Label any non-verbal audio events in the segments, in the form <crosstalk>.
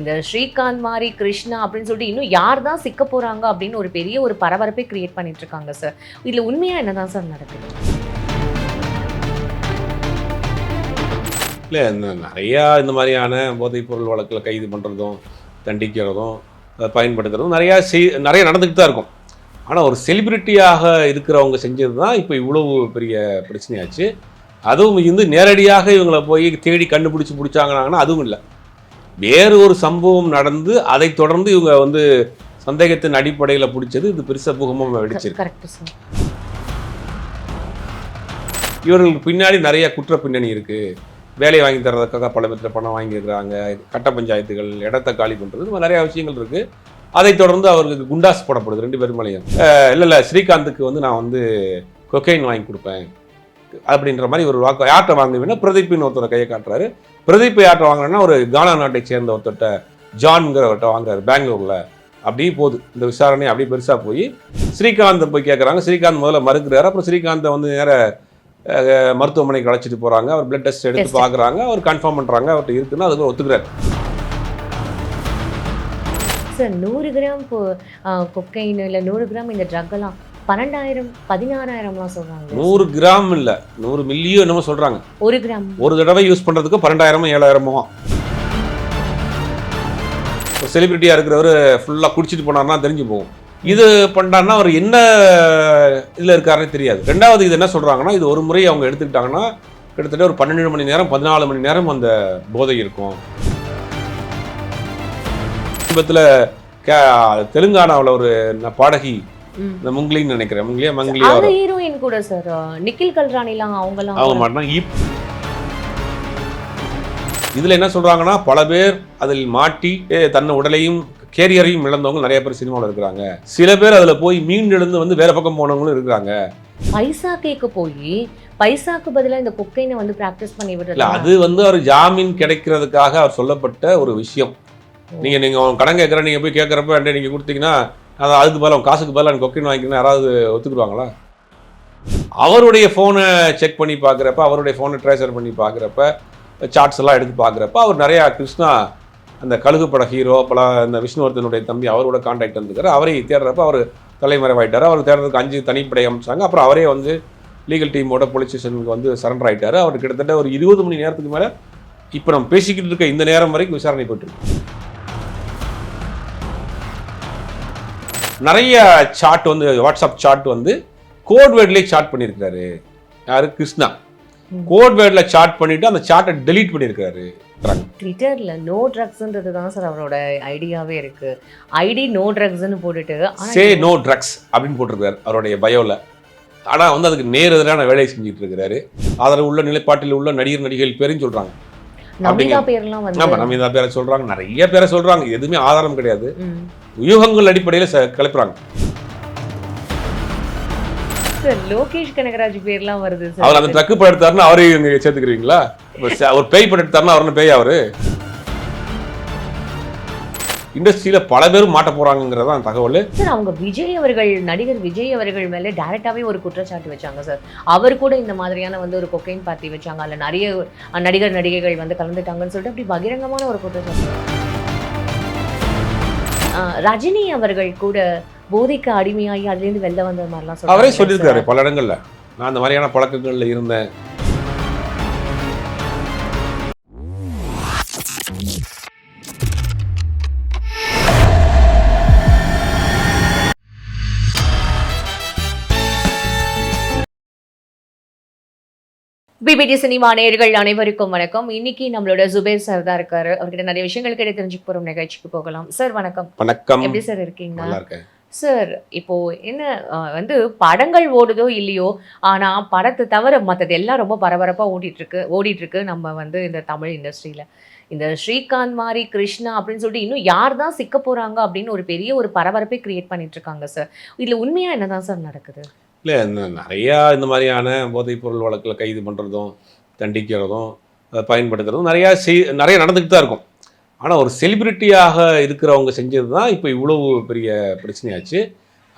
இந்த ஸ்ரீகாந்த் மாதிரி கிருஷ்ணா அப்படின்னு சொல்லிட்டு இன்னும் யார் தான் சிக்க போகிறாங்க அப்படின்னு ஒரு பெரிய ஒரு பரபரப்பை கிரியேட் பண்ணிட்டு இருக்காங்க சார் உண்மையாக என்ன என்னதான் சார் நடக்குது? இல்லை இந்த நிறையா இந்த மாதிரியான போதைப்பொருள் வழக்கில் கைது பண்ணுறதும் தண்டிக்கிறதும் அதை பயன்படுத்துறதும் நிறையா செய் நிறைய நடந்துக்கிட்டு தான் இருக்கும். ஆனால் ஒரு செலிபிரிட்டியாக இருக்கிறவங்க செஞ்சது தான் இப்போ இவ்வளவு பெரிய பிரச்சனையாச்சு. அதுவும் இருந்து நேரடியாக இவங்களை போய் தேடி கண்டுபிடிச்சி பிடிச்சாங்கனாங்கன்னா அதுவும் இல்லை. வேறு ஒரு சம்பவம் நடந்து அதை தொடர்ந்து இவங்க வந்து சந்தேகத்தின் அடிப்படையில் பிடிச்சது இது பெருசாக புகமாக வெடிச்சிருக்கு. இவர்களுக்கு பின்னாடி நிறைய குற்ற பின்னணி இருக்குது வேலை வாங்கி தர்றதுக்காக பல பேர்த்துல பணம் வாங்கியிருக்கிறாங்க. கட்ட பஞ்சாயத்துகள் இடத்த காலி பண்ணுறது நிறைய விஷயங்கள் இருக்குது அதைத் தொடர்ந்து அவருக்கு குண்டாஸ் போடப்படுது ரெண்டு பேரும் மேலேயும் இல்லை இல்லை ஸ்ரீகாந்துக்கு வந்து நான் வந்து கொக்கைன் வாங்கி கொடுப்பேன். அப்படின்ற மாதிரி ஒரு வாக்கு யார்கிட்ட வாங்குவீங்கன்னா பிரதீப்பின் ஒருத்தரை கையை காட்டுறாரு. பிரதீப் யார்கிட்ட வாங்குறேன்னா ஒரு கானா நாட்டை சேர்ந்த ஒருத்தர்கிட்ட ஜான்ங்கிறவர்கிட்ட வாங்குறாரு பெங்களூரில். அப்படியே போகுது. இந்த விசாரணை அப்படியே பெருசாக போய் ஸ்ரீகாந்தை போய் கேட்குறாங்க ஸ்ரீகாந்த் முதல்ல மறுக்கிறாரு. அப்புறம் ஸ்ரீகாந்தை வந்து நேர மருத்துவமனைக்கு அழைச்சிட்டு போகிறாங்க அவர் பிளட் டெஸ்ட் எடுத்து. பார்க்குறாங்க அவர் கன்ஃபார்ம் பண்ணுறாங்க அவர்கிட்ட இருக்குன்னு அதுக்கு ஒத்துக்கிறாரு. சார் நூறு கிராம் கொக்கைன் இல்ல நூறு கிராம் இந்த ட்ரக் எல்லாம் பன்னெண்டாயிரம் பதினாறாயிரம்லாம் சொல்றாங்க. நூறு கிராம் இல்லை. நூறு மில்லியோ என்னமோ சொல்கிறாங்க ஒரு கிராம். ஒரு தடவை யூஸ் பண்ணுறதுக்கு பன்னெண்டாயிரமோ ஏழாயிரமோ. செலிபிரிட்டியாக இருக்கிறவர் ஃபுல்லாக குடிச்சிட்டு போனார்னா தெரிஞ்சு போகும். இது பண்ணார்னா அவர் என்ன இதில் இருக்காருன்னு தெரியாது. ரெண்டாவது இது என்ன சொல்கிறாங்கன்னா இது ஒரு முறை அவங்க எடுத்துக்கிட்டாங்கன்னா கிட்டத்தட்ட ஒரு பன்னெண்டு மணி நேரம் பதினாலு மணி நேரம் அந்த போதை இருக்கும். சமீபத்தில் கே தெலுங்கானாவில் ஒரு பாடகி. இந்த முங்கிலின்னு நினைக்கிறேன். முங்கிலியா மங்கிலியா அவங்க ஹீரோயின் கூட சார் நிக்கில் கல்ராணிலாம் அவங்கலாம் அவங்க மாட்டினா இப் இதுல என்ன சொல்றாங்கன்னா பல பேர் அதில் மாட்டி தன்னை உடலையும் கேரியரையும் இழந்தவங்க நிறைய பேர் சினிமாவில் இருக்கிறாங்க. சில பேர் அதுல போய் மீண்டெழுந்து வந்து வேற பக்கம் போனவங்களும் இருக்கிறாங்க. பைசா கேட்க போய் பைசாக்கு பதிலா இந்த கொக்கைனை வந்து பிராக்டிஸ் பண்ணி விடுறது? அது வந்து அவர் ஜாமீன் கிடைக்கிறதுக்காக அவர் சொல்லப்பட்ட ஒரு விஷயம். நீங்க நீங்க அவங்க கடன் கேட்குற நீங்க போய் கேட்குறப்ப என்கிட்ட நீங்க கொடுத்தீங்கன்னா அதான் அதுக்கு பதிலாக காசுக்கு பதிலாக எனக்கு கொக்கின் வாங்கிக்கணும் யாராவது ஒத்துக்குருவாங்களா அவருடைய ஃபோனை செக் பண்ணி பார்க்குறப்ப அவருடைய ஃபோனை ட்ரேசர் பண்ணி பார்க்குறப்ப சார்ட்ஸ் எல்லாம் எடுத்து பார்க்குறப்ப அவர் நிறையா கிருஷ்ணா அந்த கழுகு பட ஹீரோ பல இந்த விஷ்ணுவர்தனுடைய தம்பி அவரோட கான்டாக்ட் வந்துருக்காரு. அவரை தேடுறப்ப அவர் தலைமறைவாயிட்டார். அவர் தேடுறதுக்கு அஞ்சு தனிப்படை அமைச்சாங்க. அப்புறம் அவரே வந்து லீகல் டீமோட போலீஸ் ஸ்டேஷனுக்கு வந்து சரண்டர் ஆகிட்டார் அவர் கிட்டத்தட்ட ஒரு இருபது மணி நேரத்துக்கு மேலே இப்போ நம்ம பேசிக்கிட்டு இருக்க இந்த நேரம் வரைக்கும் விசாரணை போயிட்டு நிறைய சாட் வந்து வாட்ஸ்அப் சாட் வந்து கோட் வேர்ட்லேயே சாட் பண்ணியிருக்காரு யாரு? கிருஷ்ணா. கோட் வேர்டில் சாட் பண்ணிட்டு அந்த சாட்டை டெலீட் பண்ணியிருக்காரு ட்விட்டர்ல நோ ட்ரக்ஸ்ன்றது தான் சார் அவரோட ஐடியாவே இருக்கு. ஐடி நோ ட்ரக்ஸ்னு போட்டுட்டு சே நோ ட்ரக்ஸ் அப்படின்னு போட்டிருக்காரு அவருடைய பயோவில் ஆனால் வந்து அதுக்கு நேர் எதிரான வேலையை செஞ்சுட்டு இருக்கிறாரு. ஆதரவு உள்ள நிலைப்பாட்டில் உள்ள நடிகர் நடிகைகள் பேரையும் சொல்றாங்க. நமிதா பேர்லாம் வந்து ஆமா நம்ம பேரை சொல்றாங்க. நிறைய பேரை சொல்றாங்க. எதுவுமே ஆதாரம் கிடையாது. யூகங்கள் அடிப்படையில் கிளப்புறாங்க லோகேஷ் கனகராஜ் பேர்லாம் வருது அவர் அந்த ட்ரக்கு படம் எடுத்தாருன்னா அவரையும் சேர்த்துக்கிறீங்களா? ஒரு பேய் படம் எடுத்தாருன்னா அவரு பேய் அவரு. இண்டஸ்ட்ரியில பல பேரும் மாட்ட போறாங்கிறதான் தகவல். சார் அவங்க விஜய் அவர்கள் நடிகர் விஜய் அவர்கள் மேல டைரக்டாவே ஒரு குற்றச்சாட்டு வச்சாங்க சார். அவர் கூட இந்த மாதிரியான வந்து ஒரு கொக்கைன் பார்ட்டி வச்சாங்க. அதுல நிறைய நடிகர் நடிகைகள் வந்து கலந்துட்டாங்கன்னு சொல்லிட்டு அப்படி பகிரங்கமான ஒரு குற்றச்சாட்டு. ரஜினி அவர்கள் கூட போதைக்கு அடிமையாகி அதுலேருந்து வெளில வந்த மாதிரிலாம் சொல்றாங்க. அவரே சொல்லியிருக்காரு பல இடங்கள்ல. நான் அந்த மாதிரியான பழக்கங்களில் இருந்தேன். பிபிடி சினிமா நேயர்கள் அனைவருக்கும் வணக்கம். இன்னைக்கு நம்மளோட ஜுபேர் சார் தான் இருக்காரு. அவர்கிட்ட நிறைய விஷயங்கள் கிட்ட தெரிஞ்சுக்க போறோம். நிகழ்ச்சிக்கு போகலாம். சார் வணக்கம். வணக்கம். எப்படி சார் இருக்கீங்க? நல்லா இருக்கேன். சார் இப்போ என்ன வந்து படங்கள் ஓடுதோ இல்லையோ ஆனா படத்தை தவிர மற்றது எல்லாம் ரொம்ப பரபரப்பா ஓடிட்டு இருக்கு ஓடிட்டு இருக்கு நம்ம வந்து இந்த தமிழ் இண்டஸ்ட்ரியில இந்த ஸ்ரீகாந்த் மாதிரி கிருஷ்ணா அப்படின்னு சொல்லிட்டு இன்னும் யார் தான் சிக்க போறாங்க அப்படின்னு ஒரு பெரிய ஒரு பரபரப்பை கிரியேட் பண்ணிட்டு இருக்காங்க சார் இதுல உண்மையா என்னதான் சார் நடக்குது? இல்லை நிறையா இந்த மாதிரியான போதைப் பொருள் வழக்கில் கைது பண்ணுறதும் தண்டிக்கிறதும் அதை பயன்படுத்துறதும் நிறையா செய் நிறைய நடந்துக்கிட்டு தான் இருக்கும். ஆனால் ஒரு செலிபிரிட்டியாக இருக்கிறவங்க செஞ்சது தான் இப்போ இவ்வளவு பெரிய பிரச்சனையாச்சு.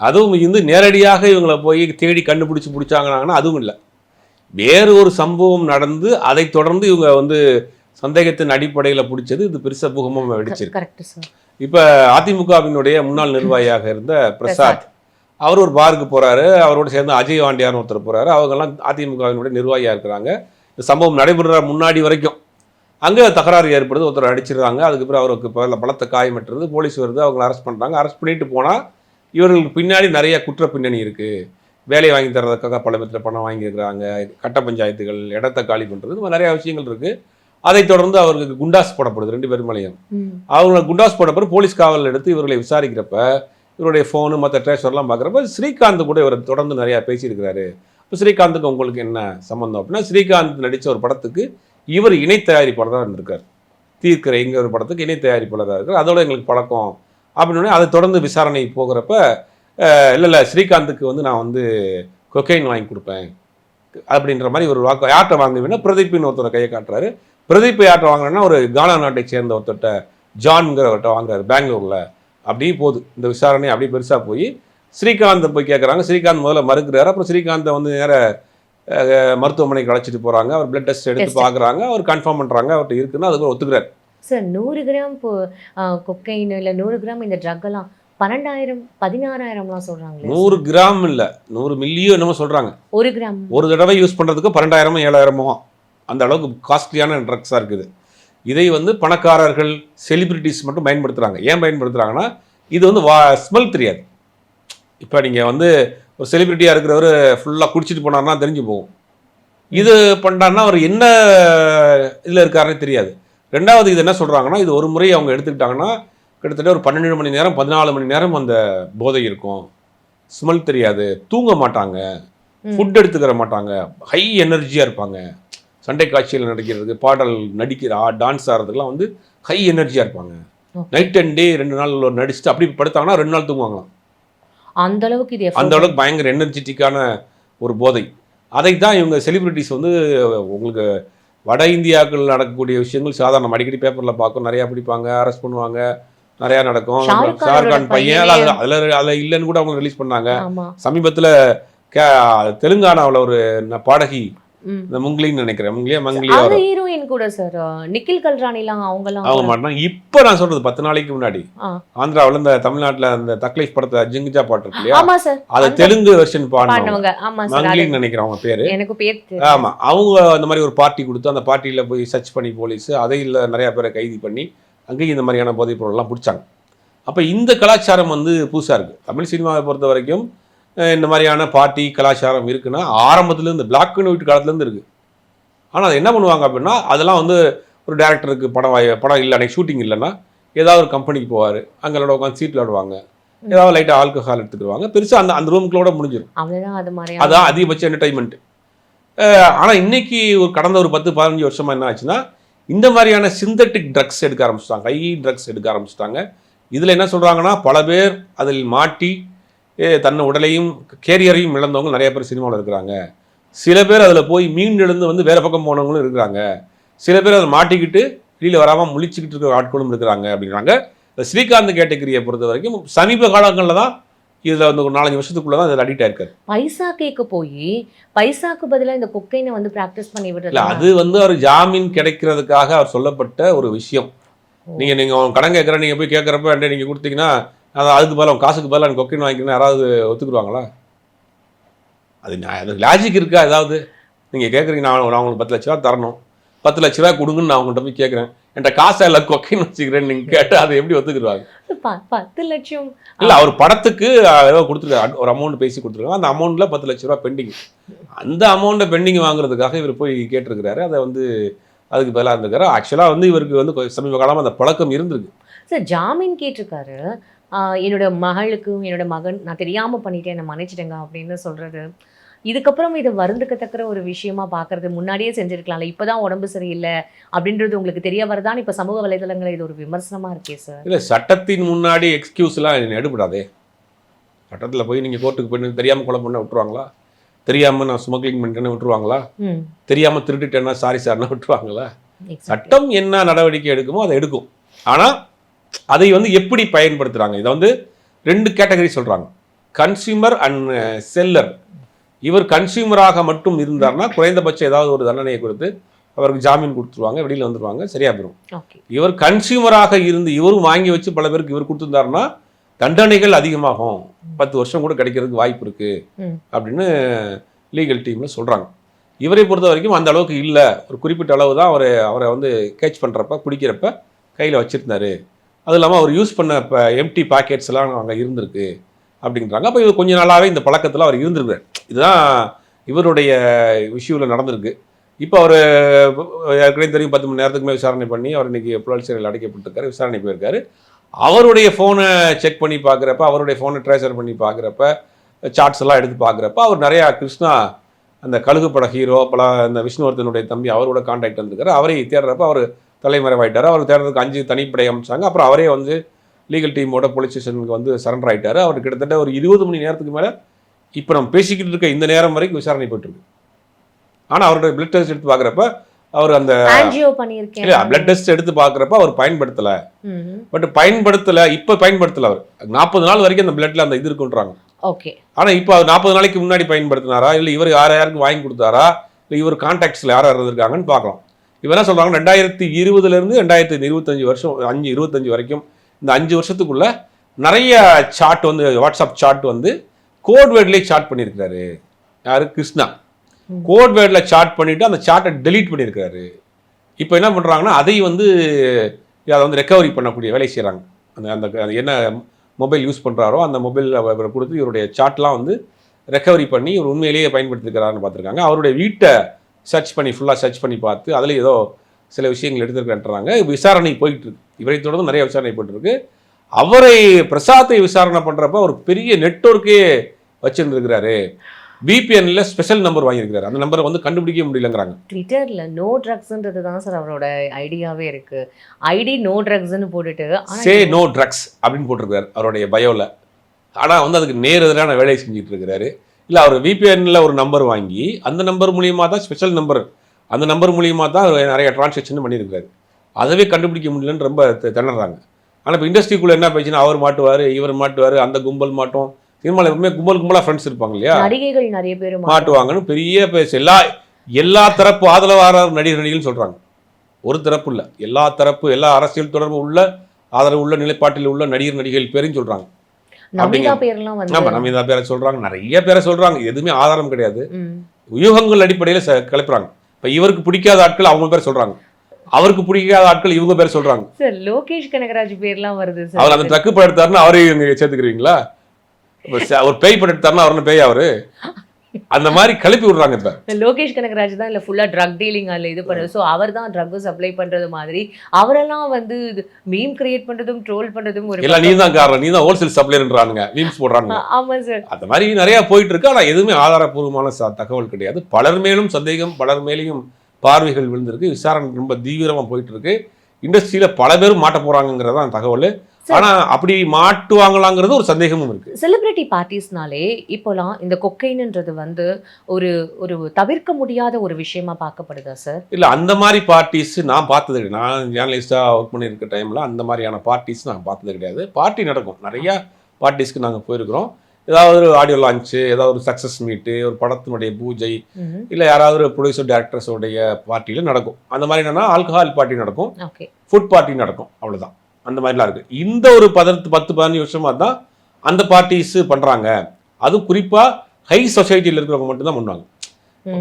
அதுவும் வந்து நேரடியாக இவங்களை போய் தேடி கண்டுபிடிச்சி பிடிச்சாங்கனாங்கன்னா அதுவும் இல்லை. வேறு ஒரு சம்பவம் நடந்து அதை தொடர்ந்து இவங்க வந்து சந்தேகத்தின் அடிப்படையில் பிடிச்சது இது பெருசா பூகமாக வெடிச்சிருக்கு. இப்போ அதிமுகவினுடைய முன்னாள் நிர்வாகியாக இருந்த பிரசாத். அவர் ஒரு பாருக்கு போறாரு அவரோட சேர்ந்து அஜய் வாண்டியார்னு ஒருத்தர் போறாரு. அவங்கெல்லாம் அதிமுகவினுடைய நிர்வாகியாக இருக்கிறாங்க. இந்த சம்பவம் நடைபெற முன்னாடி வரைக்கும் அங்கே தகராறு ஏற்படுது. ஒருத்தர் அடிச்சிடுறாங்க. அதுக்கப்புறம் அவருக்கு பல பலத்த காயமற்றது போலீஸ் வருது. அவங்களை அரெஸ்ட் பண்ணுறாங்க அரெஸ்ட் பண்ணிட்டு போனால் இவர்களுக்கு பின்னாடி நிறைய குற்ற பின்னணி இருக்குது வேலை வாங்கி தர்றதுக்காக பல பேர்த்துல பணம் வாங்கியிருக்கிறாங்க கட்ட பஞ்சாயத்துகள் இடத்த காலி பண்ணுறது மாதிரி நிறைய விஷயங்கள் இருக்குது அதைத் தொடர்ந்து அவருக்கு குண்டாஸ் போடப்படுது. ரெண்டு பேர் மேலேயும் அவங்க குண்டாஸ் போடப்பறம் போலீஸ் காவல் எடுத்து இவர்களை விசாரிக்கிறப்ப இவருடைய ஃபோனு மற்ற ட்ரேஷர்லாம் பார்க்குறப்ப ஸ்ரீகாந்த் கூட இவர் தொடர்ந்து நிறையா பேசியிருக்கிறாரு. இப்போ ஸ்ரீகாந்துக்கு உங்களுக்கு என்ன சம்மந்தம் அப்படின்னா ஸ்ரீகாந்த் நடித்த ஒரு படத்துக்கு இவர் இணை தயாரிப்பாளராக இருந்திருக்கார். தீர்க்கிற எங்க ஒரு படத்துக்கு இணை தயாரிப்பாளராக இருக்கார். அதோட எங்களுக்கு பழக்கம். அப்படின்னு அதை தொடர்ந்து விசாரணை போகிறப்ப இல்லை இல்லை ஸ்ரீகாந்துக்கு வந்து நான் வந்து கொக்கைன் வாங்கி கொடுப்பேன். அப்படின்ற மாதிரி ஒரு வாக்கு யார்கிட்ட வாங்குவீங்கன்னா பிரதீப்பின் ஒருத்தரை கையை காட்டுறாரு. பிரதீப் யார்கிட்ட வாங்கினேன்னா ஒரு கானா நாட்டை சேர்ந்த ஒருத்தர்கிட்ட ஜான்ங்கிறவர்கிட்ட வாங்குறாரு பெங்களூரில். அப்படியே போகுது. இந்த விசாரணை அப்படியே பெருசாக போய் ஸ்ரீகாந்தை போய் கேட்குறாங்க ஸ்ரீகாந்த் முதல்ல மறுக்கிறாரு. அப்புறம் ஸ்ரீகாந்தை வந்து நேர மருத்துவமனைக்கு அழைச்சிட்டு போகிறாங்க அவர் பிளட் டெஸ்ட் எடுத்து. பார்க்குறாங்க அவர் கன்ஃபார்ம் பண்ணுறாங்க அவர்கிட்ட இருக்குன்னு அதுக்கு ஒத்துக்கிறார். சார் நூறு கிராம் கொக்கைன் இல்ல நூறு கிராம் இந்த ட்ரக் எல்லாம் பன்னெண்டாயிரம் பதினாறாயிரம்லாம் சொல்றாங்களே நூறு கிராம் இல்லை. நூறு மில்லியோ என்னமோ சொல்கிறாங்க ஒரு கிராம் ஒரு தடவை யூஸ் பண்ணுறதுக்கு பன்னெண்டாயிரமோ ஏழாயிரமோ அந்த அளவுக்கு காஸ்ட்லியான ட்ரக்ஸாக இருக்குது. இதை வந்து பணக்காரர்கள் செலிபிரிட்டிஸ் மட்டும் பயன்படுத்துகிறாங்க ஏன் பயன்படுத்துகிறாங்கன்னா இது வந்து வா ஸ்மெல் தெரியாது. இப்போ நீங்கள் வந்து ஒரு செலிபிரிட்டியாக இருக்கிறவர் ஃபுல்லாக குடிச்சிட்டு போனார்னா தெரிஞ்சு போகும். இது பண்ணுறாருன்னா அவர் என்ன இதில் இருக்காருன்னு தெரியாது. ரெண்டாவது இது என்ன சொல்கிறாங்கன்னா இது ஒரு முறை அவங்க எடுத்துக்கிட்டாங்கன்னா கிட்டத்தட்ட ஒரு பன்னெண்டு மணி நேரம் பதினாலு மணி நேரம் அந்த போதை இருக்கும். ஸ்மெல் தெரியாது. தூங்க மாட்டாங்க. ஃபுட் எடுத்துக்கிற மாட்டாங்க. ஹை எனர்ஜியாக இருப்பாங்க. சண்டை காட்சியில் நடிக்கிறதுக்கு பாடல் நடிக்கிற டான்ஸ் ஆடுறதுக்குலாம் வந்து ஹை எனர்ஜியாக இருப்பாங்க. நைட் அண்ட் டே ரெண்டு நாள் நடிச்சுட்டு அப்படி படுத்தாங்கன்னா ரெண்டு நாள் தூங்குவாங்களாம். அந்த அளவுக்கு இது அந்த அளவுக்கு பயங்கர எனர்ஜெட்டிக்கான ஒரு போதை. அதை தான் இவங்க செலிபிரிட்டிஸ் வந்து உங்களுக்கு வட இந்தியாக்கள் நடக்கக்கூடிய விஷயங்கள் சாதாரண அடிக்கடி பேப்பரில் பார்க்கும். நிறையா பிடிப்பாங்க அரெஸ்ட் பண்ணுவாங்க நிறையா நடக்கும். ஷாருக்கான் பையன் அதில் அதில் இல்லைன்னு கூட அவங்க ரிலீஸ் பண்ணாங்க. சமீபத்தில் கே தெலுங்கானாவில் ஒரு பாடகி இந்த முங்கிலின்னு நினைக்கிறேன். முங்கிலியா மங்கிலியா வரும். ஹீரோயின் கூட சார் நிக்கில் கல்ராணிலாம் அவங்கலாம் அவங்க மாட்டாங்க இப்போ நான் சொல்றது பத்து நாளைக்கு முன்னாடி. ஆந்திராவில் இந்த தமிழ்நாட்டில் அந்த தக்லைஃப் படத்தை ஜிங்கிஜா பாட்டு இருக்கு இல்லையா? ஆமா சார் அதை தெலுங்கு வெர்ஷன் பாடினவங்க. ஆமா சார் அது மங்கிலின்னு நினைக்கிறேன் அவங்க பேரு. எனக்கு பேர். ஆமா. அவங்க அந்த மாதிரி ஒரு பார்ட்டி கொடுத்து அந்த பார்ட்டியில் போய் சர்ச் பண்ணி போலீஸ் அதையில் நிறைய பேரை கைது பண்ணி அங்கேயும் இந்த மாதிரியான போதைப் பொருள்லாம் பிடிச்சாங்க. அப்போ இந்த கலாச்சாரம் வந்து புதுசாக இருக்குது தமிழ் சினிமாவை பொறுத்த வரைக்கும் இந்த மாதிரியான பார்ட்டி கலாச்சாரம் இருக்குன்னா ஆரம்பத்துலேருந்து பிளாக் அண்ட் ஒயிட் காலத்துலேருந்து இருக்குது ஆனால் அது என்ன பண்ணுவாங்க அப்படின்னா அதெல்லாம் வந்து ஒரு டேரக்டருக்கு படம் படம் இல்லை அன்னைக்கு ஷூட்டிங் இல்லைன்னா ஏதாவது ஒரு கம்பெனிக்கு போவார் அங்கே உட்காந்து சீட்டில் விடுவாங்க ஏதாவது லைட்டாக ஆல்கஹால் எடுத்துக்கிடுவாங்க. பெருசாக அந்த அந்த ரூமுக்குள்ளோட முடிஞ்சிடும் அவ்வளவுதான் அது மாதிரி அதான் அதிகபட்ச என்டர்டைன்மெண்ட் ஆனால் இன்னைக்கு ஒரு கடந்த ஒரு பத்து பதினஞ்சு வருஷமா என்ன ஆச்சுன்னா இந்த மாதிரியான சிந்தட்டிக் ட்ரக்ஸ் எடுக்க ஆரம்பிச்சிட்டாங்க. ஹை ட்ரக்ஸ் எடுக்க ஆரம்பிச்சிட்டாங்க. இதில் என்ன சொல்கிறாங்கன்னா பல பேர் அதில் மாட்டி தன்னை உடலையும் கேரியரையும் இழந்தவங்க நிறைய பேர் சினிமாவில் இருக்கிறாங்க. சில பேர் அதில் போய் மீண்டெழுந்து வந்து வேறு பக்கம் போனவங்களும் இருக்கிறாங்க. சில பேர் அதை மாட்டிக்கிட்டு வெளியில் வராமல் முழிச்சுக்கிட்டு இருக்கிற ஆட்களும் இருக்கிறாங்க அப்படிங்கிறாங்க. இந்த ஸ்ரீகாந்த் கேட்டகரியை பொறுத்த வரைக்கும் சமீப காலங்களில் தான் இதில் வந்து ஒரு நாலஞ்சு வருஷத்துக்குள்ளே தான் இதில் அடிக்ட் ஆயிருக்காரு. பைசா கேட்க போய் பைசாக்கு பதிலா இந்த கொக்கைனை வந்து பிராக்டிஸ் பண்ணி விடுறது அது வந்து அவர் ஜாமீன் கிடைக்கிறதுக்காக அவர் சொல்லப்பட்ட ஒரு விஷயம். நீங்க நீங்க அவன் கடன் கேட்குற நீங்க போய் கேட்குறப்ப என்கிட்ட நீங்க கொடுத்தீங்கன்னா அது அதுக்கு பதிலா உன் காசுக்கு பதிலா எனக்கு கொக்கின் வாங்கிக்கணும் யாராவது ஒத்துக்குருவாங்களா? அது நான் அது லாஜிக் இருக்கா ஏதாவது? நீங்க கேட்குறீங்க நான் நான் உங்களுக்கு பத்து லட்ச ரூபா தரணும். பத்து லட்ச ரூபா கொடுங்கன்னு நான் அவங்கள்ட்ட போய் கேட்குறேன் என்கிட்ட காசை இல்லை கொக்கின் வச்சுக்கிறேன்னு நீங்க கேட்டால் அதை எப்படி ஒத்துக்குருவாங்க? பத்து லட்சம். இல்ல அவர் படத்துக்கு ஏதோ கொடுத்துருக்காரு ஒரு அமௌண்ட் பேசி கொடுத்துருக்காங்க. அந்த அமௌண்ட்ல பத்து லட்ச ரூபா பெண்டிங் அந்த அமௌண்ட்டை பெண்டிங் வாங்குறதுக்காக இவர் போய் கேட்டிருக்கிறாரு. அதை வந்து அதுக்கு பதிலாக இருந்திருக்காரு. ஆக்சுவலாக வந்து இவருக்கு வந்து சமீப காலமா அந்த பழக்கம் இருந்திருக்கு. சார் ஜாமீன் கேட்டிருக்காரு. என்னோட மகளுக்கும் என்னோட மகன் நான் தெரியாம பண்ணிட்டேன் என்னை மன்னிச்சிடுங்க அப்படின்னு சொல்றது. இதுக்கப்புறம் இது வருந்துக்கத்தக்கிற ஒரு விஷயமா பார்க்கறது முன்னாடியே செஞ்சிருக்கலாம்ல இப்பதான் உடம்பு சரியில்லை அப்படின்றது உங்களுக்கு தெரிய வருதான்னு இப்ப சமூக வலைதளங்கள் இது ஒரு விமர்சனமா இருக்கே சார் இல்ல சட்டத்தின் முன்னாடி எக்ஸ்கியூஸ்லாம் எடுபடாதே. சட்டத்துல போய் நீங்க கோர்ட்டுக்கு போய் தெரியாம கொலை பண்ண விட்டுருவாங்களா? தெரியாம நான் ஸ்மக்லிங் பண்ணிட்டேன்னு விட்டுருவாங்களா? ம். தெரியாம திருட்டுட்டேன்னா சாரி சார்னா விட்டுருவாங்களா. சட்டம் என்ன நடவடிக்கை எடுக்குமோ அதை எடுக்கும். ஆனா அதை வந்து எப்படி பயன்படுத்துறாங்க? இதை வந்து ரெண்டு கேட்டகரி சொல்றாங்க. கன்சியூமர் அண்ட் செல்லர் இவர் கன்சியூமராக மட்டும் இருந்தார்னா குறைந்தபட்சம் ஏதாவது ஒரு தண்டனையை கொடுத்து அவருக்கு ஜாமீன் கொடுத்துருவாங்க வெளியில் வந்துருவாங்க சரியா போயிடும் இவர் கன்சியூமராக இருந்து இவரும் வாங்கி வச்சு பல பேருக்கு இவர் கொடுத்துருந்தாருன்னா தண்டனைகள் அதிகமாகும். பத்து வருஷம் கூட கிடைக்கிறதுக்கு வாய்ப்பு இருக்கு. அப்படின்னு லீகல் டீம்ல சொல்றாங்க. இவரை பொறுத்த வரைக்கும் அந்த அளவுக்கு இல்லை. ஒரு குறிப்பிட்ட அளவு தான் அவரை அவரை வந்து கேட்ச் பண்றப்ப பிடிக்கிறப்ப கையில் வச்சிருந்தாரு. அதுவும் இல்லாமல் அவர் யூஸ் பண்ண இப்போ எம்டி பாக்கெட்ஸ்லாம் அங்கே இருந்திருக்கு அப்படின்றாங்க அப்போ இவர் கொஞ்ச நாளாகவே இந்த பழக்கத்தில் அவர் இருந்திருக்கார் இதுதான் இவருடைய விஷயவில் நடந்திருக்கு. இப்போ அவர் ஏற்கனவே தெரியும் பத்து மணி நேரத்துக்கு மேலே விசாரணை பண்ணி அவர் இன்னைக்கு புழல் சிறையில் அடைக்கப்பட்டிருக்காரு விசாரணை போயிருக்காரு. அவருடைய ஃபோனை செக் பண்ணி பார்க்குறப்ப அவருடைய ஃபோனை ட்ரேசர் பண்ணி பார்க்குறப்ப சார்ட்ஸ் எல்லாம் எடுத்து பார்க்குறப்ப அவர் நிறையா கிருஷ்ணா அந்த கழுகு பட ஹீரோ பல அந்த விஷ்ணுவர்தனுடைய தம்பி அவரோட கான்டாக்ட் வந்திருக்காரு. அவரை தேடுறப்ப அவர் தலைமறைவாயிட்டார். அவர் தேடுறதுக்கு அஞ்சு தனிப்படை அமைச்சாங்க. அப்புறம் அவரே வந்து லீகல் டீமோட போலீஸ் ஸ்டேஷனுக்கு வந்து சரண்டர் ஆயிட்டாரு. அவர் கிட்டத்தட்ட ஒரு இருபது மணி நேரத்துக்கு மேலே இப்போ நம்ம பேசிக்கிட்டு இருக்க இந்த நேரம் வரைக்கும் விசாரணை போயிட்டுருக்கு. ஆனால் அவருடைய பிளட் டெஸ்ட் எடுத்து பார்க்குறப்ப அவர் அந்த இல்லை பிளட் டெஸ்ட் எடுத்து பார்க்குறப்ப அவர் பயன்படுத்தலை. பட் பயன்படுத்தலை இப்போ பயன்படுத்தலை அவர். நாற்பது நாள் வரைக்கும் அந்த பிளட்ல அந்த இது இருக்குன்றாங்க. ஓகே. ஆனால் இப்போ அவர் நாற்பது நாளைக்கு முன்னாடி பயன்படுத்தினாரா? இல்லை இவர் யார் யாருக்கு வாங்கி கொடுத்தாரா? இல்லை இவர் கான்டாக்ட்ஸில் யார் யார் இருந்திருக்காங்கன்னு பார்க்கலாம். இவன் என்ன சொல்கிறாங்க ரெண்டாயிரத்தி இருபதுலேருந்து ரெண்டாயிரத்தி இருபத்தஞ்சு வருஷம் அஞ்சு இருபத்தஞ்சு வரைக்கும். இந்த அஞ்சு வருஷத்துக்குள்ள நிறைய சாட் வந்து வாட்ஸ்அப் சாட் வந்து கோட் வேர்ட்லேயே சாட் பண்ணியிருக்கிறாரு. யாரு? கிருஷ்ணா. ம். கோட் வேர்டில் சாட் பண்ணிட்டு அந்த சாட்டை டெலீட் பண்ணியிருக்காரு இப்போ என்ன பண்ணுறாங்கன்னா அதை வந்து அதை வந்து ரெக்கவரி பண்ணக்கூடிய வேலை செய்கிறாங்க அந்த அந்த என்ன மொபைல் யூஸ் பண்ணுறாரோ அந்த மொபைல் அவரை கொடுத்து இவருடைய சாட்லாம் வந்து ரெக்கவரி பண்ணி இவர் உண்மையிலேயே பயன்படுத்திருக்கிறாருன்னு பார்த்துருக்காங்க. அவருடைய வீட்டை சர்ச் பண்ணி ஃபுல்லாக சர்ச் பண்ணி பார்த்து அதில் ஏதோ சில விஷயங்கள் எடுத்திருக்கேன்றாங்க. விசாரணை போயிட்டு இருக்கு இவரை தொடர்ந்து நிறைய விசாரணை போயிட்டு இருக்கு அவரை பிரசாத்தை விசாரணை பண்ணுறப்ப ஒரு பெரிய நெட்வொர்க்கே வச்சுருந்துருக்கிறாரு. பிபிஎன்ல ஸ்பெஷல் நம்பர் வாங்கியிருக்கிறாரு. அந்த நம்பரை வந்து கண்டுபிடிக்க முடியலங்கிறாங்க. ட்விட்டர்ல நோ ட்ரக்ஸ்ன்றது தான் சார் அவரோட ஐடியாவே இருக்கு. ஐடி நோ ட்ரக்ஸ்னு போட்டுட்டு சே நோ ட்ரக்ஸ் அப்படின்னு போட்டிருக்காரு அவருடைய பயோவில் ஆனால் வந்து அதுக்கு நேர் எதிரான வேலையை செஞ்சுட்டு இருக்கிறாரு. இல்லை அவர் VPN-ல ஒரு நம்பர் வாங்கி அந்த நம்பர் மூலியமாக தான் ஸ்பெஷல் நம்பர் அந்த நம்பர் மூலியமாக தான் அவர் நிறைய டிரான்சாக்ஷன் பண்ணியிருக்காரு அதவே கண்டுபிடிக்க முடியலன்னு ரொம்ப திணறாங்க. ஆனால் இப்போ இண்டஸ்ட்ரிக்குள்ளே என்ன போச்சுன்னா அவர் மாட்டுவார் இவர் மாட்டுவார் அந்த கும்பல் மாட்டோம். சினிமாவில் எப்பவுமே கும்பல் கும்பலாக ஃப்ரெண்ட்ஸ் இருப்பாங்க இல்லையா? நடிகைகள் நிறைய பேர் மாட்டுவாங்கன்னு பெரிய பேச எல்லா எல்லா தரப்பு ஆதரவாளர் நடிகர் நடிகர்கள் சொல்றாங்க. ஒரு தரப்பு இல்ல. எல்லா தரப்பு எல்லா அரசியல் தொடர்பு உள்ள ஆதரவு உள்ள நிலைப்பாட்டில் உள்ள நடிகர் நடிகைகள் பேரையும் சொல்றாங்க. நமிதா பேர்லாம் வந்து ஆமா நம்ம பேரை சொல்றாங்க. நிறைய பேரை சொல்றாங்க. எதுவுமே ஆதாரம் கிடையாது. யூகங்கள் அடிப்படையில் கிளப்புறாங்க இப்ப இவருக்கு பிடிக்காத ஆட்கள் அவங்க பேர் சொல்றாங்க. அவருக்கு பிடிக்காத ஆட்கள் இவங்க பேர் சொல்றாங்க. சார் லோகேஷ் கனகராஜ் பேர்லாம் வருது அவர் அந்த ட்ரக்கு படம் எடுத்தாருன்னா அவரையும் சேர்த்துக்கிறீங்களா? ஒரு பேய் படம் எடுத்தாருன்னா அவருன்னு பேய் அவரு. அந்த மாதிரி கிளப்பி விடுறாங்க இப்ப. லோகேஷ் கனகராஜ் தான் இல்ல ஃபுல்லா ட்ரக் டீலிங் அதுல இது பண்ணுறது ஸோ அவர் தான் ட்ரக் சப்ளை பண்றது மாதிரி. அவரெல்லாம் வந்து மீம் கிரியேட் பண்றதும் ட்ரோல் பண்றதும் ஒரு எல்லாம் நீ தான் காரணம். நீ தான் ஹோல்சேல் சப்ளைன்றானுங்க மீம்ஸ் போடுறாங்க ஆமா சார் அந்த மாதிரி நிறைய போயிட்டு இருக்கு ஆனா எதுவுமே ஆதாரப்பூர்வமான தகவல் கிடையாது. பலர் மேலும் சந்தேகம் பலர் மேலேயும் பார்வைகள் விழுந்திருக்கு. விசாரணை ரொம்ப தீவிரமா போயிட்டு இருக்கு இண்டஸ்ட்ரியில பல பேரும் மாட்ட போறாங்கிறது தான் தகவல். ஆனா அப்படி மாட்டுவாங்களாங்கிறது ஒரு சந்தேகமும் இருக்கு. செலிபிரிட்டி பார்ட்டிஸ்னாலே இப்போலாம் இந்த கொக்கைன்ன்றது வந்து ஒரு ஒரு தவிர்க்க முடியாத ஒரு விஷயமா பார்க்கப்படுதா சார் இல்ல அந்த மாதிரி பார்ட்டிஸ் நான் பார்த்தது கிடையாது. நான் ஜேர்னலிஸ்டா ஒர்க் பண்ணியிருக்க டைம்ல அந்த மாதிரியான பார்ட்டிஸ் நான் பார்த்தது கிடையாது. பார்ட்டி நடக்கும். நிறைய பார்ட்டிஸ்க்கு நாங்க போயிருக்கிறோம். ஏதாவது ஒரு ஆடியோ லான்ச்சு ஏதாவது ஒரு சக்ஸஸ் மீட்டு ஒரு படத்தினுடைய பூஜை இல்லை யாராவது ஒரு ப்ரொடியூசர் டேரக்டர்ஸோடைய பார்ட்டியில் நடக்கும். அந்த மாதிரி என்னன்னா ஆல்கஹால் பார்ட்டி நடக்கும். ஓகே ஃபுட் பார்ட்டி நடக்கும். அவ்வளவுதான். அந்த மாதிரிலாம் இருக்கு. இந்த ஒரு பதினெட்டு பத்து பதினஞ்சு வருஷமா தான் அந்த பார்ட்டிஸ் பண்றாங்க. அதுவும் குறிப்பா ஹை சொசைட்டியில் இருக்கிறவங்க மட்டும்தான் பண்ணுவாங்க.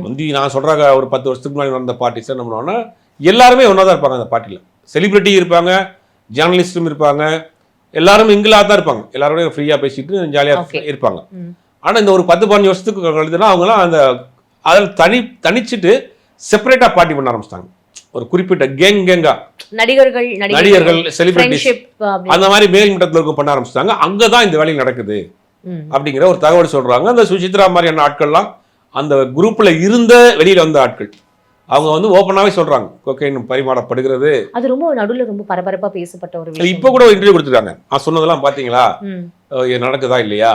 முந்தி நான் சொல்ற ஒரு பத்து வருஷத்துக்கு முன்னாடி நடந்த பார்ட்டிஸ் என்ன பண்ணுவாங்கன்னா எல்லாருமே ஒன்றா தான் இருப்பாங்க அந்த பார்ட்டியில் செலிபிரிட்டி இருப்பாங்க ஜேர்னலிஸ்டும் இருப்பாங்க எல்லாரும் இங்கிலாக தான் இருப்பாங்க. எல்லாரோடையும் ஃப்ரீயாக பேசிட்டு. ஜாலியாக இருப்பாங்க. ம். ஆனா இந்த ஒரு பத்து பதினஞ்சு வருஷத்துக்கு கழிதுனா அவங்களாம் அந்த அதில் தனி தனிச்சுட்டு செப்பரேட்டா பார்ட்டி பண்ண ஆரம்பிச்சிட்டாங்க. ஒரு குறிப்பிட்ட கேங் கேங்கா நடிகர்கள் நடிகர்கள் செலிபிரிட்டிஸ் ஃப்ரெண்ட்ஷிப் அந்த மாதிரி மேல்மட்டத்தில் இருக்கும் பண்ண ஆரம்பிச்சிட்டாங்க. அங்கே தான் இந்த வேலை நடக்குது. அப்படிங்கிற ஒரு தகவல் சொல்றாங்க. அந்த சுசித்ரா மாதிரியான ஆட்கள்லாம் அந்த குரூப்ல இருந்த வெளியில வந்த ஆட்கள். அவங்க வந்து ஓப்பனாவே சொல்றாங்க. கொக்கைன் பரிமாறப்படுகிறது. அது ரொம்ப நடுவுல ரொம்ப பரபரப்பா பேசப்பட்ட ஒரு இப்போ கூட ஒரு இன்டர்வியூ கொடுத்துருக்காங்க. நான் சொன்னதெல்லாம் இது நடக்குதா இல்லையா.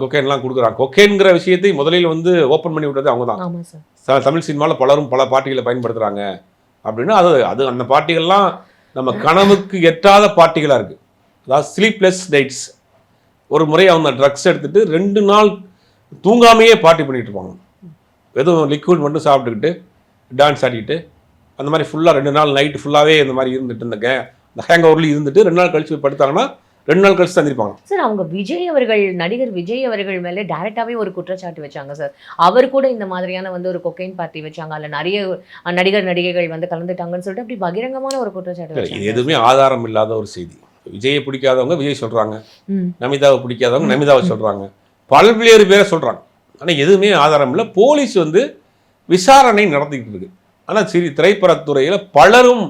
கொக்கைன்லாம் கொடுக்குறாங்க. கொக்கைன்கிற விஷயத்தை முதலில் வந்து ஓப்பன் பண்ணி விட்டது அவங்க தான் தமிழ் சினிமாவில் பலரும் பல பாட்டிகளை பயன்படுத்துறாங்க. அப்படின்னு அது அது அந்த பாட்டிகள்லாம் நம்ம கனவுக்கு எட்டாத பாட்டிகளாக இருக்குது அதாவது ஸ்லீப்லெஸ் நைட்ஸ் ஒரு முறை அவங்க ட்ரக்ஸ் எடுத்துகிட்டு ரெண்டு நாள் தூங்காமையே பார்ட்டி பண்ணிகிட்டு இருப்பாங்க. எதுவும் லிக்விட் மட்டும் சாப்பிட்டுக்கிட்டு டான்ஸ் ஆடிக்கிட்டு அந்த மாதிரி ஃபுல்லாக ரெண்டு நாள் நைட்டு ஃபுல்லாகவே இந்த மாதிரி இருந்துட்டு இந்த கே ஹேங் ஓவர்லேயும் இருந்துட்டு ரெண்டு நாள் கழித்து போய் படுத்தாங்கன்னா ரெண்டு நாள் கழிச்சு தந்திருப்பாங்க. சார் அவங்க விஜய் அவர்கள் நடிகர் விஜய் அவர்கள் மேலே டைரக்டாவே ஒரு குற்றச்சாட்டு வச்சாங்க சார். அவர் கூட இந்த மாதிரியான வந்து ஒரு கொக்கைன் பார்ட்டி வச்சாங்க. அதுல நிறைய நடிகர் நடிகைகள் வந்து கலந்துட்டாங்கன்னு சொல்லிட்டு அப்படி பகிரங்கமான ஒரு குற்றச்சாட்டு இது எதுவுமே ஆதாரம் இல்லாத ஒரு செய்தி. விஜயை பிடிக்காதவங்க விஜய் சொல்கிறாங்க. நமிதாவை பிடிக்காதவங்க நமிதாவை சொல்கிறாங்க பல்வேறு பேரை சொல்கிறாங்க ஆனால் எதுவுமே ஆதாரம் இல்லை. போலீஸ் வந்து விசாரணை நடத்திக்கிட்டு இருக்கு. ஆனால் சரி திரைப்படத்துறையில் பலரும்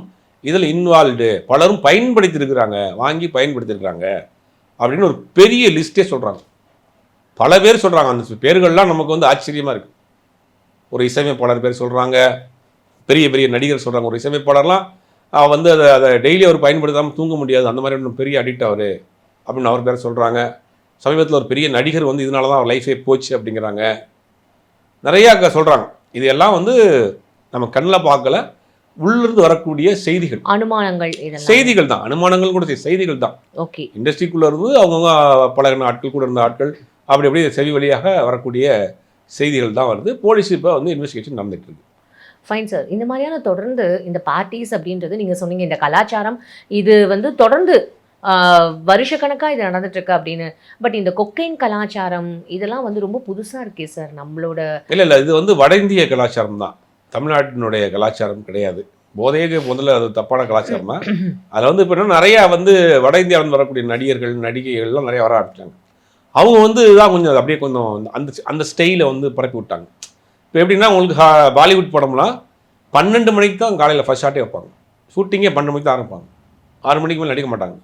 இதில் இன்வால்வ்டு பலரும் பயன்படுத்தியிருக்கிறாங்க வாங்கி பயன்படுத்தியிருக்கிறாங்க அப்படின்னு ஒரு பெரிய லிஸ்ட்டே சொல்கிறாங்க பல பேர் சொல்கிறாங்க அந்த பேர்கள்லாம் நமக்கு வந்து ஆச்சரியமாக இருக்குது ஒரு இசையமைப்பாளர் பேர் சொல்கிறாங்க பெரிய பெரிய நடிகர் சொல்கிறாங்க ஒரு இசையமைப்பாளர்லாம் வந்து அதை அதை டெய்லி அவர் பயன்படுத்தாமல் தூங்க முடியாது அந்த மாதிரி ஒன்று பெரிய அடிக்ட் அவர் அப்படின்னு அவர் பேர் சொல்கிறாங்க சமீபத்தில் ஒரு பெரிய நடிகர் வந்து இதனால தான் அவர் லைஃபே போச்சு அப்படிங்கிறாங்க. நிறையா சொல்கிறாங்க இது எல்லாம் வந்து நம்ம கண்ணில் பார்க்கல. உள்ளிருந்து வரக்கூடிய செய்திகள். அனுமானங்கள் செய்திகள் தான். அனுமானங்கள் கூட செய்திகள் தான். ஓகே. இண்டஸ்ட்ரிக்குள்ளே இருந்து அவங்கவுங்க பழகின ஆட்கள் கூட இருந்த ஆட்கள் அப்படி அப்படியே செவி வழியாக வரக்கூடிய செய்திகள் தான் வருது. போலீஸ் இப்போ வந்து இன்வெஸ்டிகேஷன் நடந்துட்டு இருக்கு. ஃபைன் சார் இந்த மாதிரியான தொடர்ந்து இந்த பார்ட்டிஸ் அப்படின்றது நீங்க சொன்னீங்க இந்த கலாச்சாரம் இது வந்து தொடர்ந்து ஆஹ், வருஷக்கணக்கா இது நடந்துட்டு இருக்கு அப்படின்னு. பட் இந்த கொக்கைன் கலாச்சாரம் இதெல்லாம் வந்து ரொம்ப புதுசா இருக்கே சார் நம்மளோட இல்லை இல்லை. இது வந்து வட இந்திய கலாச்சாரம் தான். தமிழ்நாட்டினுடைய கலாச்சாரம் கிடையாது. போதையே முதல்ல அது தப்பான கலாச்சாரம் தான் <coughs> அதில் வந்து இப்போ நிறையா வந்து வட இந்தியாவிலிருந்து வரக்கூடிய நடிகர்கள் நடிகைகள்லாம் நிறைய வர ஆரம்பிச்சாங்க. அவங்க வந்து தான் கொஞ்சம் அப்படியே கொஞ்சம் அந்த அந்த ஸ்டைலை வந்து பரப்பி விட்டாங்க. இப்போ எப்படின்னா உங்களுக்கு பாலிவுட் படம்லாம் பன்னெண்டு மணிக்கு தான் காலையில் ஃபர்ஸ்ட் ஷாட்டே வைப்பாங்க. ஷூட்டிங்கே பன்னெண்டு மணிக்கு தான் ஆரம்பிப்பாங்க. ஆறு மணிக்கு மேலே நடிக்க மாட்டாங்க.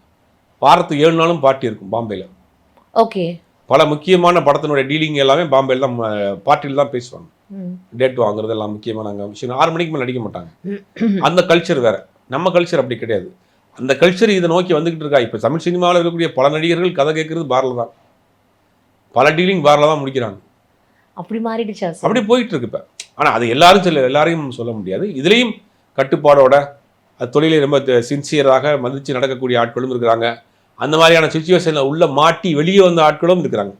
வாரத்துக்கு ஏழு நாளும் பார்ட்டி இருக்கும் பாம்பேயில் ஓகே பல முக்கியமான படத்தினுடைய டீலிங் எல்லாமே பாம்பேயில் தான் பார்ட்டியில் தான் பேசுவாங்க. டேட் வாங்குறது எல்லாம் முக்கியமான விஷயம். ஆறு மணிக்கு மேலே நடிக்க மாட்டாங்க. அந்த கல்ச்சர் வேற. நம்ம கல்ச்சர் அப்படி கிடையாது. அந்த கல்ச்சர் இதை நோக்கி வந்துகிட்டு இருக்கா. இப்போ தமிழ் சினிமாவில் இருக்கக்கூடிய பல நடிகர்கள் கதை கேட்கறது பாரில் தான். பல டீலிங் பாரில் தான் முடிக்கிறாங்க. அப்படி மாறிடுச்சா? அப்படி போயிட்டு இருக்கு இப்போ. ஆனால் அது எல்லாரும் சொல்ல எல்லாரையும் சொல்ல முடியாது. இதுலேயும் கட்டுப்பாடோட அது தொழிலை ரொம்ப சின்சியராக மதித்து நடக்கக்கூடிய ஆட்களும் இருக்கிறாங்க. அந்த மாதிரியான சுச்சுவேஷனில் உள்ள மாட்டி வெளியே வந்த ஆட்களும் இருக்கிறாங்க.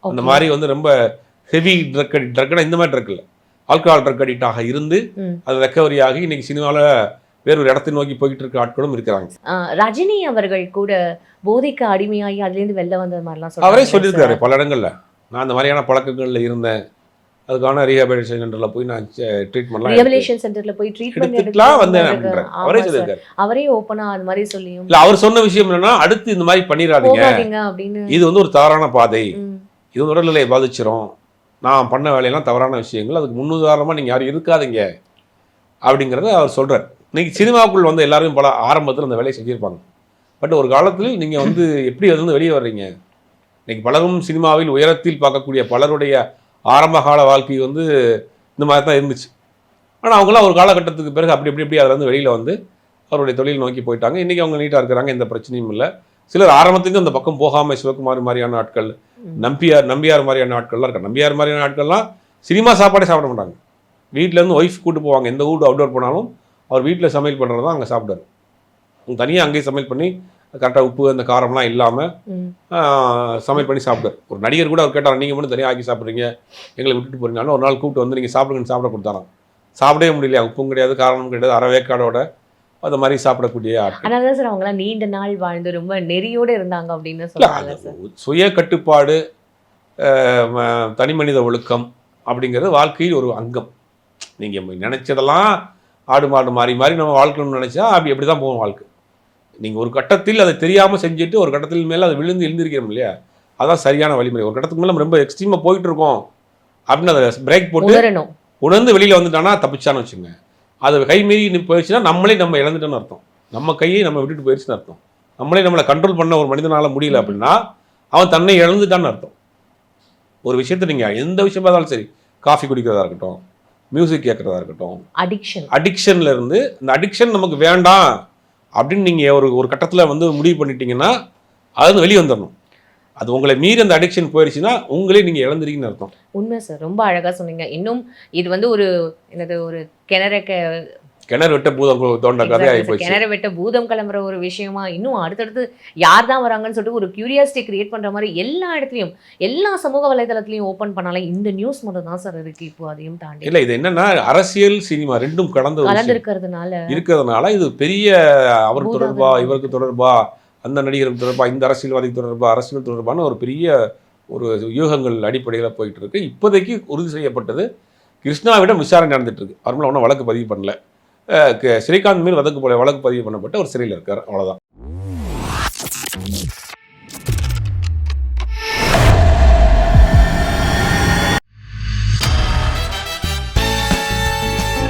அந்த. மாதிரி வந்து ரொம்ப ஹெவி ட்ரக் அடி ட்ரக்னா இந்த மாதிரி ட்ரக் இல்லை. ஆல்கஹால் ட்ரக் அடிக்டாக இருந்து. அது ரெக்கவரி ஆகி இன்னைக்கு சினிமாவில் வேறு ஒரு இடத்தை நோக்கி போய்கிட்டு இருக்க ஆட்களும் இருக்கிறாங்க. ரஜினி அவர்கள் கூட போதைக்கு அடிமையாகி அதுல இருந்து வெளில வந்த மாதிரிலாம் அவரே சொல்லியிருக்காரு. பல இடங்கள்ல. நான் அந்த மாதிரியான பழக்கங்களில் இருந்தேன். அதுக்கான ரீஹாபிலிட்டேஷன் சென்டரில் போய் நான் ட்ரீட்மெண்ட்லாம் ரிஹபிலேஷன் சென்டர்ல போய் ட்ரீட்மெண்ட் எடுத்துக்கலாம் வந்தேன் அப்படின்றாரு. அவரே சொல்லியிருக்காரு. அவரே ஓப்பனா அது மாதிரி சொல்லியும். இல்ல அவர் சொன்ன விஷயம் என்னன்னா அடுத்து இந்த மாதிரி பண்ணிடாதீங்க. அப்படின்னு. இது வந்து ஒரு தவறான பாதை. இது உடல்நிலையை பாதிச்சிரும். நான் பண்ண வேலையெல்லாம் தவறான விஷயங்கள் அதுக்கு முன்னுதாரணமாக நீங்கள் யாரும் இருக்காதீங்க அப்படிங்கிறத அவர் சொல்கிறார் இன்றைக்கி சினிமாவுக்குள் வந்து எல்லாரும் பல ஆரம்பத்தில் அந்த வேலையை செஞ்சுருப்பாங்க. பட் ஒரு காலத்தில் நீங்கள் வந்து எப்படி அது வந்து வெளியே வர்றீங்க? இன்றைக்கி பலரும் சினிமாவில் உயரத்தில் பார்க்கக்கூடிய பலருடைய ஆரம்ப கால வாழ்க்கை வந்து இந்த மாதிரி தான் இருந்துச்சு. ஆனால் அவங்களாம் ஒரு காலகட்டத்துக்கு பிறகு அப்படி இப்படி இப்படி அதில் வந்து வெளியில் வந்து அவருடைய தொழில் நோக்கி போயிட்டாங்க. இன்றைக்கி அவங்க நீட்டாக இருக்கிறாங்க எந்த பிரச்சனையும் இல்லை. சிலர் ஆரம்பத்துலேருந்து அந்த பக்கம் போகாமல் சிவகுமார் மாதிரியான ஆட்கள் நம்பியார் நம்பியார் மாதிரியான ஆட்கள்லாம் இருக்காங்க. நம்பியார் மாதிரியான ஆட்கள்லாம் சினிமா சாப்பாடே சாப்பிட மாட்டாங்க. வீட்டிலேருந்து ஒய்ஃப் கூட்டு போவாங்க. எந்த ஊர் அவுட்டோர் போனாலும் அவர் வீட்டில் சமையல் பண்ணுறது தான் அங்கே சாப்பிடுவார். அவங்க தனியாக அங்கேயே சமையல் பண்ணி கரெக்டாக உப்பு அந்த காரம்லாம் இல்லாமல். சமையல் பண்ணி சாப்பிடுவார். ஒரு நடிகர் கூட அவர் கேட்டார் நீங்கள் மட்டும் தனியாக ஆக்கி சாப்பிட்றீங்க. எங்களை விட்டுட்டு போறீங்கன்னு. ஒரு நாள் கூப்பிட்டு வந்து நீங்கள் சாப்பிடுங்கன்னு சாப்பிட கொடுத்தாராம். சாப்பிடவே முடியல உப்பும் கிடையாது காரணமும் கிடையாது. அரை வேக்காடோட அந்த மாதிரி சாப்பிடக்கூடிய ஆட்கள். ஆனா தான் சார் அவங்கலாம் நீண்ட நாள் வாழ்ந்து ரொம்ப நெறியோட இருந்தாங்க அப்படின்னு அது சார். சுய கட்டுப்பாடு தனி மனித ஒழுக்கம் அப்படிங்கிறது வாழ்க்கையில் ஒரு அங்கம். நீங்கள் நினைச்சதெல்லாம் ஆடு மாடு மாறி மாறி நம்ம வாழ்க்கணும்னு நினைச்சா அப்படி அப்படி தான் போகும் வாழ்க்கை. நீங்கள் ஒரு கட்டத்தில் அதை தெரியாமல் செஞ்சுட்டு ஒரு கட்டத்தில் மேலே அதை விழுந்து எழுந்திருக்கிறோம் இல்லையா? அதான் சரியான வழிமுறை. ஒரு கட்டத்துக்கு மேலே ரொம்ப எக்ஸ்ட்ரீமாக போயிட்டு இருக்கோம். அப்படின்னு அதை பிரேக் போட்டு உணர்ந்து வெளியில் வந்துட்டானா தப்பிச்சான்னு வச்சுங்க அது கை மீறி போயிடுச்சுன்னா நம்மளே நம்ம இழந்துட்டோன்னு அர்த்தம். நம்ம கையை நம்ம விட்டுட்டு போயிடுச்சுன்னு அர்த்தம். நம்மளே நம்மளை கண்ட்ரோல் பண்ண ஒரு மனிதனால முடியல அப்படின்னா அவன் தன்னை இழந்துட்டான்னு அர்த்தம். ஒரு விஷயத்த நீங்கள் எந்த விஷயமா இருந்தாலும் சரி காஃபி குடிக்கிறதா இருக்கட்டும் மியூசிக் கேட்குறதா இருக்கட்டும் அடிக்ஷன் அடிக்ஷன்ல இருந்து இந்த அடிக்ஷன் நமக்கு வேண்டாம் அப்படின்னு நீங்கள் ஒரு ஒரு கட்டத்தில் வந்து முடிவு பண்ணிட்டீங்கன்னா அது வந்து வெளியே வந்துடணும். அது உங்களை மீறி அந்த அடிக்ஷன் போயிடுச்சுன்னா உங்களே நீங்கள் இழந்துருக்கீங்கன்னு அர்த்தம் உண்மை சார் ரொம்ப அழகா சொன்னீங்க இன்னும் இது வந்து ஒரு என்னது ஒரு கிணற கிணறு வெட்ட பூதம் தோண்ட கதை ஆகி Exactly. போச்சு கிணறு வெட்ட பூதம் கிளம்புற ஒரு விஷயமா இன்னும் அடுத்தடுத்து யார் தான் வராங்கன்னு சொல்லிட்டு ஒரு கியூரியாசிட்டி கிரியேட் பண்ற மாதிரி எல்லா இடத்துலயும் எல்லா சமூக வலைதளத்திலையும் ஓபன் பண்ணாலும் இந்த நியூஸ் மட்டும் தான் சார் இருக்கு இப்போ அதையும் தாண்டி இல்ல இது என்னன்னா அரசியல் சினிமா ரெண்டும் கடந்த ஒரு விஷயம். கலந்துருக்கிறதுனால இருக்கிறதுனால இது பெரிய அவர் பூதாகரம். தொடர்பா இவருக்கு தொடர்பா அந்த நடிகர் தொடர்பாக இந்த அரசியல்வாதி தொடர்பாக அரசியல் தொடர்பான ஒரு பெரிய ஒரு யூகங்கள் அடிப்படையில் போயிட்டு இருக்கு இப்போதைக்கு உறுதி செய்யப்பட்டது கிருஷ்ணாவிடம் விசாரணை நடந்துட்டு இருக்கு அவர் ஒன்றும் வழக்கு பதிவு பண்ணல. க- ஸ்ரீகாந்த் மேல் வழக்கு வழக்கு பதிவு பண்ணப்பட்டு ஒரு சிறையில் இருக்கார். அவ்வளோதான்